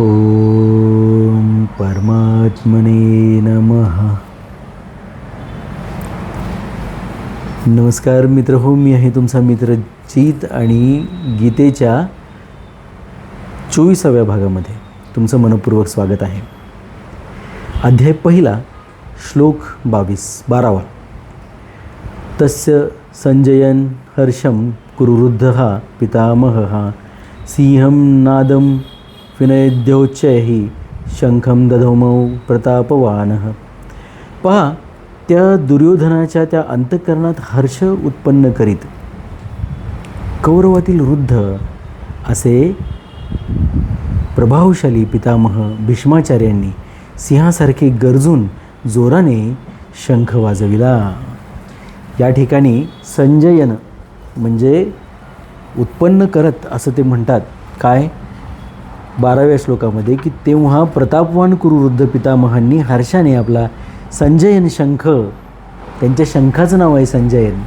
ओम परमात्मने नमः। नमस्कार मित्र हो मी आहे तुमचा मित्र जीत आणि गीतेच्या चोवीसाव्या भागामध्ये तुमचं मनपूर्वक स्वागत आहे. अध्याय पहिला श्लोक बावीस बारावा. तस्य संजयन हर्षम कुरुवृद्ध पितामहः सिंहं नादं विनयद्योच्चैः शंखम दधौमौ प्रतापवानः. पहा त्या दुर्योधनाच्या त्या अंतःकरणात हर्ष उत्पन्न करीत. कौरवातील वृद्ध असे प्रभावशाली पितामह भीष्माचार्यांनी सिंहासारखे गरजून जोराने शंख वाजविला. या ठिकाणी संजयन म्हणजे उत्पन्न करत असं ते म्हणतात. काय? बाराव्या श्लोकामध्ये की तेव्हा प्रतापवान कुरुवृद्ध पितामहांनी हर्षाने आपला संजयन शंख त्यांच्या शंखाचं नाव आहे संजयन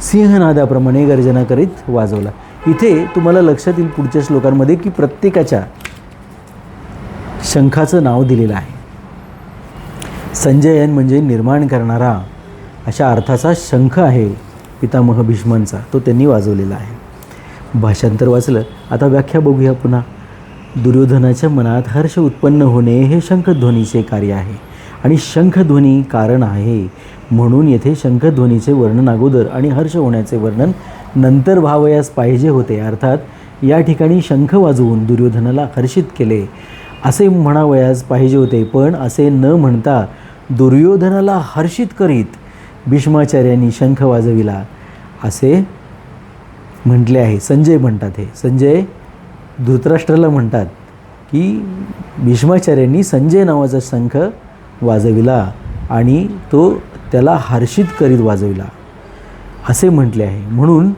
सिंहनादाप्रमाणे गर्जना करीत वाजवला. इथे तुम्हाला लक्षात येईल पुढच्या श्लोकांमध्ये की प्रत्येकाच्या शंखाचं नाव दिलेलं आहे. संजयन म्हणजे निर्माण करणारा अशा अर्थाचा शंख आहे पितामह भीष्मांचा तो त्यांनी वाजवलेला आहे. भाषांतर वाचलं. आता व्याख्या बघूया पुन्हा. दुर्योधनाच्या मनात हर्ष उत्पन्न होणे हे शंखध्वनीचे कार्य आहे. आणि शंखध्वनी कारण आहे. म्हणून येथे शंखध्वनीचे वर्णन अगोदर आणि हर्ष होण्याचे वर्णन नंतर व्हावयास पाहिजे होते. अर्थात या ठिकाणी शंख वाजवून दुर्योधनाला हर्षित केले. असे म्हणावयास पाहिजे होते. पण असे न म्हणता दुर्योधनाला हर्षित करीत भीष्माचार्यांनी शंख वाजविला. असे म्हटले आहे. संजय म्हणतात हे. संजय धृतराष्ट्राला म्हणतात की भीष्माचार्यांनी संजय नावाचा शंख वाजविला आणि तो त्याला हर्षित करीत वाजविला. असे म्हटले आहे. म्हणून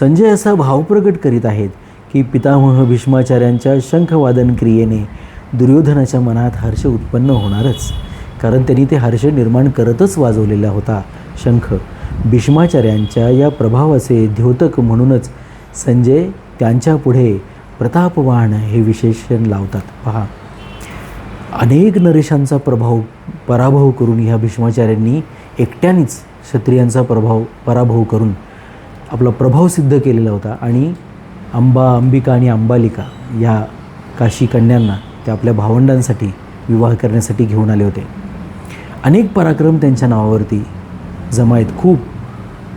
संजय असा भाव प्रकट करीत आहेत की पितामह भीष्माचार्यांच्या शंखवादन क्रियेने दुर्योधनाच्या मनात हर्ष उत्पन्न होणारच. कारण त्यांनी ते हर्ष निर्माण करतच वाजवलेला होता शंख. भीष्माचार्यांच्या या प्रभावाचे द्योतक म्हणूनच संजय त्यांच्या पुढे प्रतापवान हे विशेषण लावतात. पहा. अनेक नरेशांचा प्रभाव पराभव करून ह्या भीष्माचार्यांनी एकट्यानेच क्षत्रियांचा प्रभाव पराभव करून आपला प्रभाव सिद्ध केलेला होता आणि अंबा अंबिका आणि अंबालिका या काशी कन्यांना ते आपल्या भावंडांसाठी विवाह करण्यासाठी घेऊन आले होते. अनेक पराक्रम त्यांच्या नावावरती जमा आहेत. खूप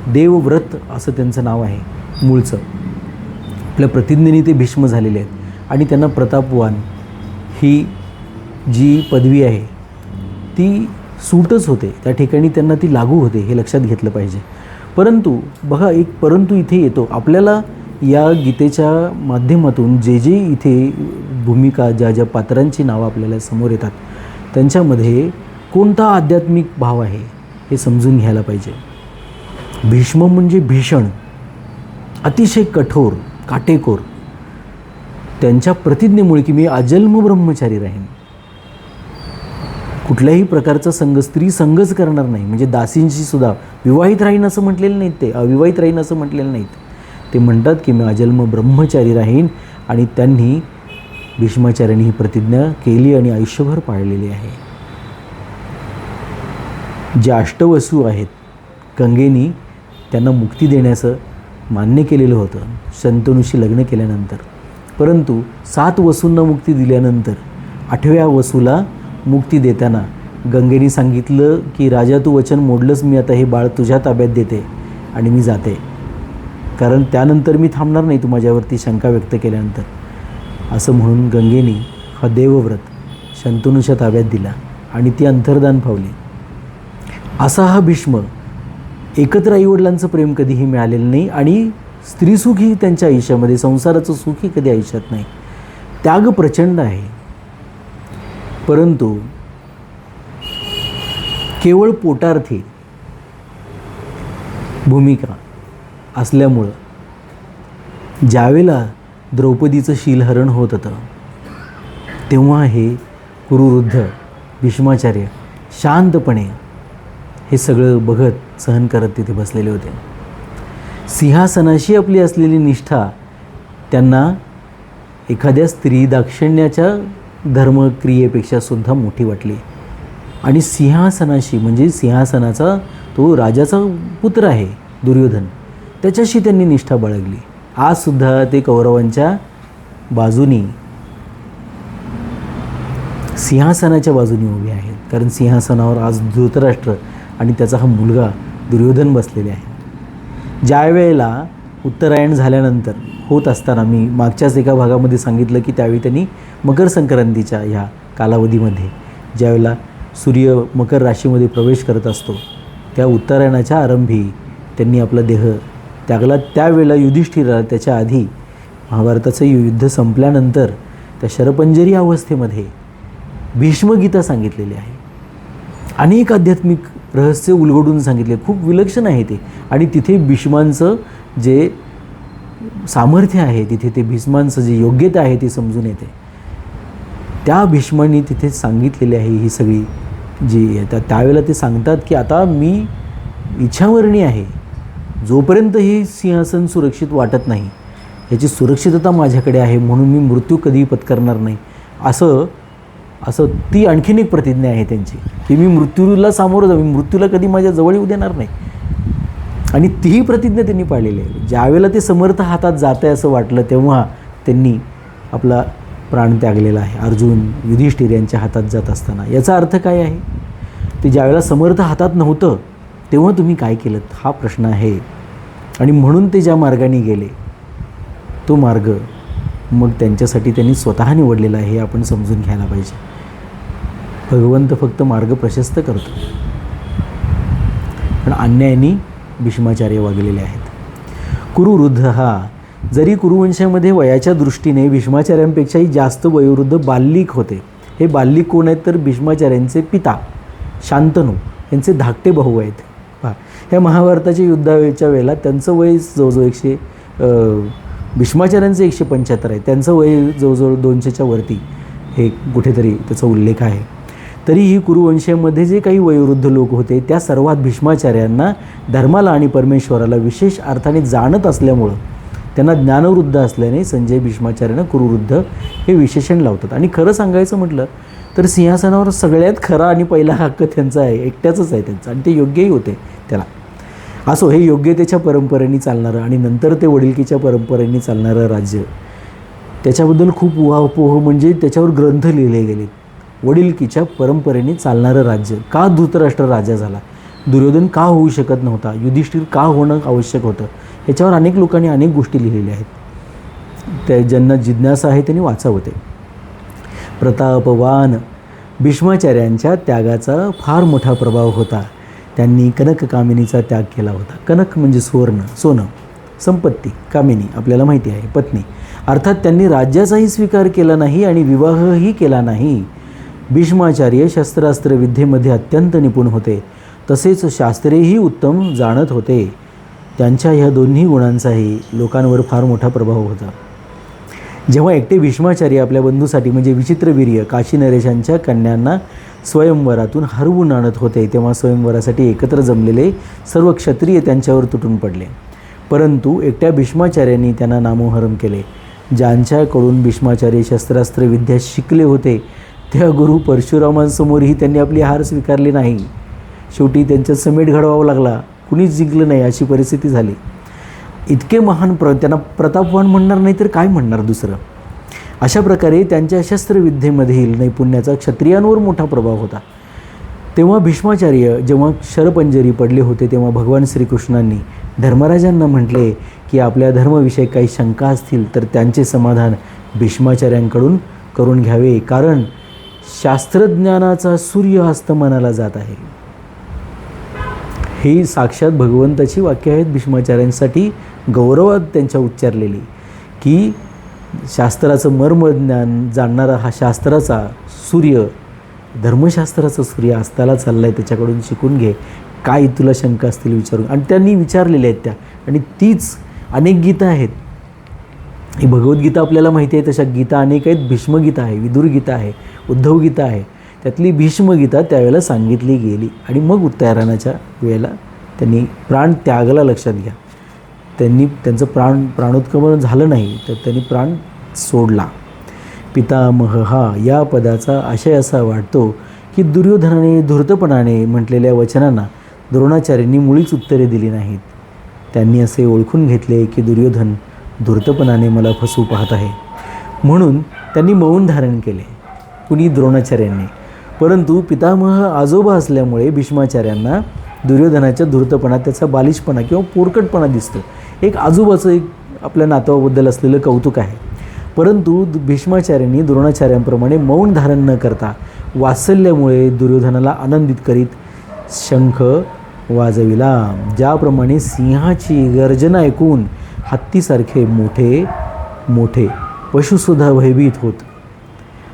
देवव्रत असं त्यांचं नाव आहे. मूळचं. आपल्या प्रतिज्ञेने ते भीष्म झालेले आहेत. आणि त्यांना प्रतापवान ही जी पदवी आहे ती सूटच होते. त्या ठिकाणी त्यांना ती लागू होते हे लक्षात घेतलं पाहिजे. परंतु बघा एक परंतु इथे येतो. आपल्याला या गीतेच्या माध्यमातून जे जे इथे भूमिका ज्या ज्या पात्रांची नावं आपल्याला समोर येतात त्यांच्यामध्ये कोणता आध्यात्मिक भाव आहे हे समजून घ्यायला पाहिजे. भीष्म म्हणजे भीषण अतिशय कठोर काटेकोर. त्यांच्या प्रतिज्ञेमुळे की मी अजन्म ब्रह्मचारी राहीन. कुठल्याही प्रकारचा संघ स्त्री संघच करणार नाही. म्हणजे दासींशी सुद्धा विवाहित राहीन असं म्हटलेलं नाहीत ते अविवाहित राहीन असं म्हटलेलं नाहीत. ते म्हणतात की मी अजन्म ब्रह्मचारी राहीन आणि त्यांनी भीष्माचार्यांनी ही प्रतिज्ञा केली आणि आयुष्यभर पाळलेली आहे. जे अष्टवसू आहेत गंगेनी त्यांना मुक्ती देण्याचं मान्य केलेलं होतं शंतनूशी लग्न केल्यानंतर. परंतु सात वसूंना मुक्ती दिल्यानंतर आठव्या वसूला मुक्ती देताना गंगेने सांगितलं की राजा तू वचन मोडलंच मी आता हे बाळ तुझ्या ताब्यात देते आणि मी जाते. कारण त्यानंतर मी थांबणार नाही तू माझ्यावरती शंका व्यक्त केल्यानंतर. असं म्हणून गंगेने हा देवव्रत शंतनूच्या ताब्यात दिला आणि ती अंतर्दान पावली. असा हा भीष्म एकत्र आईवडिलांचं प्रेम कधीही मिळालेलं नाही आणि स्त्रीसुखही त्यांच्या आयुष्यामध्ये संसाराचं सुखही कधी आयुष्यात नाही. त्याग प्रचंड आहे. परंतु केवळ पोटार्थी भूमिका असल्यामुळं ज्यावेळेला द्रौपदीचं शीलहरण होत होतं तेव्हा हे कुरुवृद्ध भीष्माचार्य शांतपणे हे सगळं बघत सहन करत तिथे बसलेले होते. सिंहासनाशी आपली असलेली निष्ठा त्यांना एखाद्या स्त्री दाक्षिण्याच्या धर्मक्रियेपेक्षा सुद्धा मोठी वाटली. आणि सिंहासनाशी म्हणजे सिंहासनाचा तो राजाचा पुत्र आहे दुर्योधन त्याच्याशी त्यांनी निष्ठा बाळगली. आजसुद्धा ते कौरवांच्या बाजूनी सिंहासनाच्या बाजूनी उभे आहेत. कारण सिंहासनावर आज धृतराष्ट्र आणि त्याचा हा मुलगा दुर्योधन बसलेले आहे. ज्या वेळेला उत्तरायण झाल्यानंतर होत असताना मी मागच्याच एका भागामध्ये सांगितलं की त्यावेळी त्यांनी मकर संक्रांतीच्या ह्या कालावधीमध्ये ज्यावेळेला सूर्य मकर राशीमध्ये प्रवेश करत असतो त्या उत्तरायणाच्या आरंभी त्यांनी आपला देह त्यागला. त्यावेळेला युधिष्ठिराला त्याच्या आधी महाभारताचं युद्ध संपल्यानंतर त्या शरपंजरी अवस्थेमध्ये भीष्मगीता सांगितलेली आहे. अनेक आध्यात्मिक रहस्य उलगडून सांगितले. खूप विलक्षण आहे ते. आणि तिथे भीष्मांचं जे सामर्थ्य आहे तिथे ते भीष्मांचं जे योग्यता आहे ती समजून येते. त्या भीष्मांनी तिथे सांगितलेली आहे ही सगळी जी त्या त्यावेळेला ते सांगतात की आता मी इच्छावरणी आहे. जोपर्यंत हे सिंहासन सुरक्षित वाटत नाही याची सुरक्षितता माझ्याकडे आहे म्हणून मी मृत्यू कधीही पत्करणार नाही. असं असं ती आणखीन एक प्रतिज्ञा आहे त्यांची की मी मृत्यूला सामोरं जाऊ मी मृत्यूला कधी माझ्या जवळ येऊ देणार नाही. आणि तीही प्रतिज्ञा त्यांनी पाळलेली आहे. ज्यावेळेला ते समर्थ हातात जात आहे असं वाटलं तेव्हा त्यांनी आपला प्राण त्यागलेला आहे. अर्जुन युधिष्ठिर यांच्या हातात जात असताना. याचा अर्थ काय आहे? ते ज्यावेळेला समर्थ हातात नव्हतं तेव्हा तुम्ही काय केलं हा प्रश्न आहे. आणि म्हणून ते ज्या मार्गाने गेले तो मार्ग मग त्यांच्यासाठी त्यांनी स्वतः निवडलेला आहे हे आपण समजून घ्यायला पाहिजे. भगवंत फक्त मार्ग प्रशस्त करतो. पण अन्यायाने भीष्माचार्य वागलेले आहेत. कुरुवृद्ध हा जरी कुरुवंशामध्ये वयाच्या दृष्टीने भीष्माचार्यांपेक्षाही जास्त वयोवृद्ध बाल्लिक होते हे बाल्लिक कोण आहेत तर भीष्माचार्यांचे पिता शांतनू यांचे धाकटे भाऊ आहेत. पहा ह्या महाभारताच्या युद्धाच्या वेळेला त्यांचं वय जवळजवळ एकशे भीष्माचार्यांचं एकशे पंच्याहत्तर आहे. त्यांचं वय जवळजवळ दोनशेच्या वरती हे कुठेतरी त्याचा उल्लेख आहे. तरीही कुरुवंशामध्ये जे काही वयोवृद्ध लोक होते त्या सर्वात भीष्माचार्यांना धर्माला आणि परमेश्वराला विशेष अर्थाने जाणत असल्यामुळं त्यांना ज्ञानवृद्ध असल्याने संजय भीष्माचार्यांना कुरुवृद्ध हे विशेषण लावतात. आणि खरं सांगायचं म्हटलं तर सिंहासनावर सगळ्यात खरा आणि पहिला हक्क त्यांचा आहे एकट्याचंच आहे त्यांचा आणि ते योग्यही होते त्याला. असो हे योग्यतेच्या परंपरेने चालणारं आणि नंतर ते वडिलकीच्या परंपरेने चालणारं राज्य. त्याच्याबद्दल खूप उहापोह म्हणजे त्याच्यावर ग्रंथ लिहिले गेले वडिलकीच्या परंपरेने चालणारं राज्य. का धृतराष्ट्र राजा झाला? दुर्योधन का होऊ शकत नव्हता? युधिष्ठिर का होणं आवश्यक होतं? ह्याच्यावर अनेक लोकांनी अनेक गोष्टी लिहिलेल्या आहेत. त्या ज्यांना जिज्ञासा आहे त्यांनी वाचावं ते. प्रतापवान भीष्माचार्यांच्या त्यागाचा फार मोठा प्रभाव होता. त्यांनी कनक कामिनीचा त्याग केला होता. कनक म्हणजे सुवर्ण सोनं. संपत्ती कामिनी आपल्याला माहिती आहे पत्नी. अर्थात त्यांनी राज्याचाही स्वीकार केला नाही आणि विवाहही केला नाही. भीष्माचार्य शस्त्रास्त्र विद्येमध्ये अत्यंत निपुण होते. तसेच शास्त्रेही उत्तम जाणत होते. त्यांच्या ह्या दोन्ही गुणांचाही लोकांवर फार मोठा प्रभाव होता. जेव्हा एकटे भीष्माचार्य आपल्या बंधूसाठी म्हणजे विचित्रवीर्य काशी नरेशांच्या कन्यांना स्वयंवरातून हरवून आणत होते तेव्हा स्वयंवरासाठी एकत्र जमलेले सर्व क्षत्रिय त्यांच्यावर तुटून पडले. परंतु एकट्या भीष्माचार्यांनी त्यांना नामोहरम केले. ज्यांच्याकडून भीष्माचार्य शस्त्रास्त्र विद्या शिकले होते त्या गुरु परशुरामांसमोरही त्यांनी आपली हार स्वीकारली नाही. शेवटी त्यांच्यात समेट घडवावा लागला. कुणीच जिंकलं नाही अशी परिस्थिती झाली. इतके महान प्र त्यांना प्रतापवान म्हणणार नाही तर काय म्हणणार दुसरं? अशा प्रकारे त्यांच्या शस्त्रविद्येमधील नैपुण्याचा क्षत्रियांवर मोठा प्रभाव होता. तेव्हा भीष्माचार्य जेव्हा शरपंजरी पडले होते तेव्हा भगवान श्रीकृष्णांनी धर्मराजांना म्हटले की आपल्या धर्मविषयक काही शंका असतील तर त्यांचे समाधान भीष्माचार्यांकडून करून घ्यावे. कारण शास्त्रज्ञानाचा सूर्य अस्तमनाला जात आहे. ही साक्षात भगवंताची वाक्य आहेत. भीष्माचार्यांसाठी गौरवात त्यांच्या उच्चारलेली की शास्त्राचं मर्मज्ञान जाणणारा हा शास्त्राचा सूर्य धर्मशास्त्राचा सूर्य अस्ताला चालला आहे त्याच्याकडून शिकून घे. काय तुला शंका असतील विचारून. आणि त्यांनी विचारलेल्या आहेत त्या. आणि तीच अनेक गीतं आहेत. ही भगवद्गीता आपल्याला माहिती आहे तशा गीता अनेक आहेत. भीष्मगीता आहे विदुरगीता आहे उद्धवगीता आहे. त्यातली भीष्मगीता त्यावेळेला सांगितली गेली. आणि मग उत्तरायणाच्या वेळेला त्यांनी प्राण त्यागाला लक्षात घ्या. त्यांनी त्यांचं प्राण प्राणोत्क्रमण झालं नाही तर त्यांनी प्राण सोडला. पितामह हा या पदाचा आशय असा वाटतो की दुर्योधनाने धूर्तपणाने म्हटलेल्या वचनांना द्रोणाचार्यांनी मुळीच उत्तरे दिली नाहीत. त्यांनी असे ओळखून घेतले की दुर्योधन धूर्तपणाने मला फसवू पाहत आहे. म्हणून त्यांनी मौन धारण केले. कुणी द्रोणाचार्यांनी. परंतु पितामह आजोबा असल्यामुळे भीष्माचार्यांना दुर्योधनाच्या धूर्तपणा त्याचा बालिशपणा किंवा पोरकटपणा दिसतो. एक आजोबाचं एक आपल्या नातवाबद्दल असलेलं कौतुक आहे. परंतु भीष्माचार्यांनी द्रोणाचार्यांप्रमाणे मौन धारण न करता वात्सल्यामुळे दुर्योधनाला आनंदित करीत शंख वाजविला ज्याप्रमाणे सिंहाची गर्जना ऐकून हत्तीसारखे मोठे मोठे पशुसुद्धा भयभीत होत.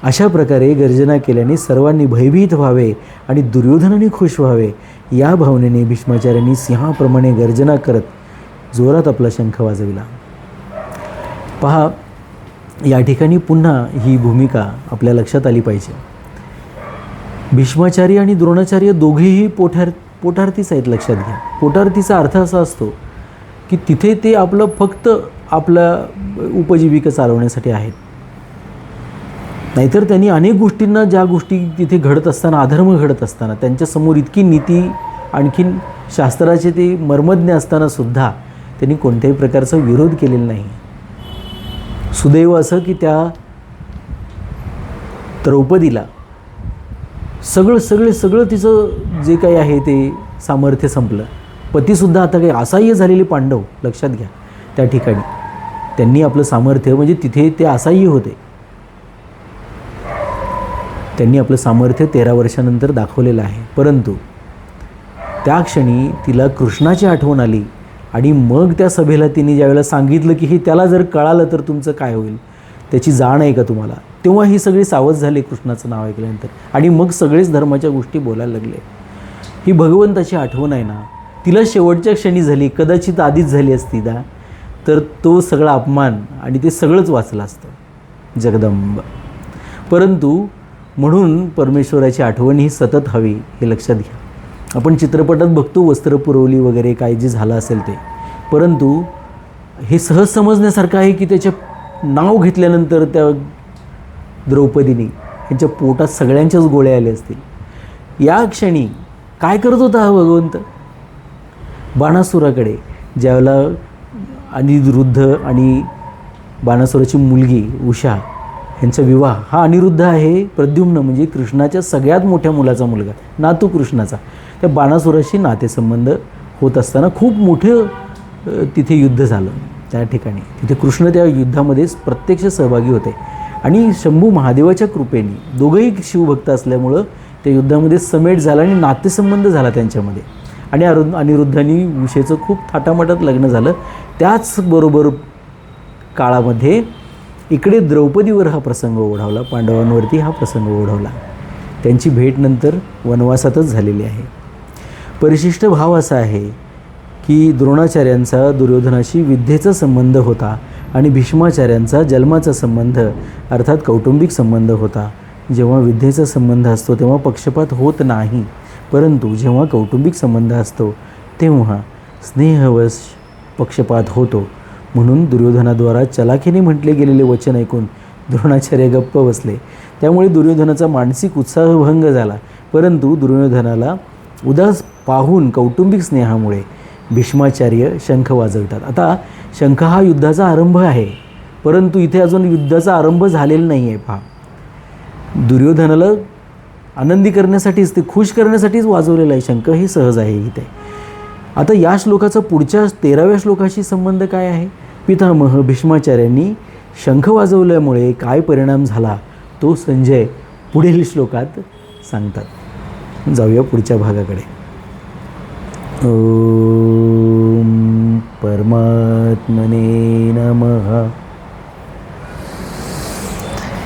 अशा प्रकारे गर्जना केल्याने सर्वांनी भयभीत व्हावे आणि दुर्योधनाने खुश व्हावे. या भावनेने भीष्माचार्यांनी सिंहाप्रमाणे गर्जना करत जोरात आपला शंख वाजविला. पहा या ठिकाणी पुन्हा ही भूमिका आपल्या लक्षात आली पाहिजे. भीष्माचार्य आणि द्रोणाचार्य दोघेही पोठार पोटार्थीच आहेत लक्षात घ्या. पोटार्थीचा अर्थ असा असतो की तिथे ते आपलं फक्त आपला उपजीविका चालवण्यासाठी आहेत. नाहीतर त्यांनी अनेक गोष्टींना ज्या गोष्टी तिथे घडत असताना अधर्म घडत असताना त्यांच्यासमोर इतकी नीती आणखीन शास्त्राचे ते मर्मज्ञ असताना सुद्धा त्यांनी कोणत्याही प्रकारचा विरोध केलेला नाही. सुदैव असं की त्या द्रौपदीला सगळं सगळे सगळं तिचं जे काही आहे ते सामर्थ्य संपलं. पतीसुद्धा आता काही असहाय्य झालेले पांडव लक्षात घ्या त्या ठिकाणी. त्यांनी आपलं सामर्थ्य म्हणजे तिथे ते असहाय्य होते. त्यांनी आपलं सामर्थ्य तेरा वर्षानंतर दाखवलेलं आहे. परंतु त्या क्षणी तिला कृष्णाची आठवण आली आणि मग त्या सभेला तिने ज्यावेळेला सांगितलं की हे त्याला जर कळालं तर तुमचं काय होईल त्याची जाण आहे का तुम्हाला? तेव्हा ही सगळी सावध झाली कृष्णाचं नाव ऐकल्यानंतर. आणि मग सगळेच धर्माच्या गोष्टी बोलायला लागले. ही भगवंताची आठवण आहे ना तिला शेवटच्या क्षणी झाली कदाचित आधीच झाली असती दा. तर तो सगळा अपमान आणि ते सगळंच वाचलं असतं. जगदंब. परंतु म्हणून परमेश्वराची आठवण ही सतत हवी हे लक्षात घ्या. आपण चित्रपटात बघतो वस्त्र पुरवली वगैरे काय जे झालं असेल ते. परंतु हे सहज समजण्यासारखं आहे की त्याचे नाव घेतल्यानंतर त्या द्रौपदीने यांच्या पोटात सगळ्यांच्याच गोळ्या आल्या असतील. या क्षणी काय करत होता हा भगवंत? बाणासुराकडे ज्यावेळेला अनिरुद्ध आणि बाणासुराची मुलगी उषा यांचा विवाह. हा अनिरुद्ध आहे प्रद्युम्न म्हणजे कृष्णाच्या सगळ्यात मोठ्या मुलाचा मुलगा नातू कृष्णाचा. त्या बाणासुराशी नातेसंबंध होत असताना खूप मोठं तिथे युद्ध झालं. त्या ठिकाणी. तिथे कृष्ण त्या युद्धामध्ये प्रत्यक्ष सहभागी होते. आणि शंभू महादेवाच्या कृपेने दोघंही शिवभक्त असल्यामुळं त्या युद्धामध्ये समेट झाला आणि नातेसंबंध झाला त्यांच्यामध्ये. आणि अरु अनिरुद्धानी उषेचं खूप थाटामाटात लग्न झालं. त्याचबरोबर काळामध्ये इकडे द्रौपदीवर हा प्रसंग ओढावला पांडवांवरती हा प्रसंग ओढवला. त्यांची भेट नंतर वनवासातच झालेली आहे. परिशिष्ट भाव असा आहे की द्रोणाचार्यांचा दुर्योधनाशी विद्येचा संबंध होता आणि भीष्माचार्यांचा जन्माचा संबंध अर्थात कौटुंबिक संबंध होता. जेव्हा विद्येचा संबंध असतो तेव्हा पक्षपात होत नाही. परंतु जेव्हा कौटुंबिक संबंध असतो तेव्हा स्नेहवश पक्षपात होतो. म्हणून दुर्योधनाद्वारा चलाखीने म्हटले गेलेले वचन ऐकून द्रोणाचार्य गप्प बसले. त्यामुळे दुर्योधनाचा मानसिक उत्साहभंग झाला. परंतु दुर्योधनाला उदास पाहून कौटुंबिक स्नेहामुळे भीष्माचार्य शंख वाजवतात. आता शंख हा युद्धाचा आरंभ आहे. परंतु इथे अजून युद्धाचा आरंभ झालेला नाही आहे पहा. दुर्योधनाला आनंदी करण्यासाठीच ते खुश करण्यासाठीच वाजवलेलं आहे शंख हे सहज आहे इथे. आता या श्लोकाचा पुढच्या तेराव्या श्लोकाशी संबंध काय आहे? पितामह भीष्माचार्यांनी शंख वाजवल्यामुळे काय परिणाम झाला? तो संजय पुढील श्लोकात सांगतात. जाऊया पुढच्या भागाकडे. परमात्मने नमः.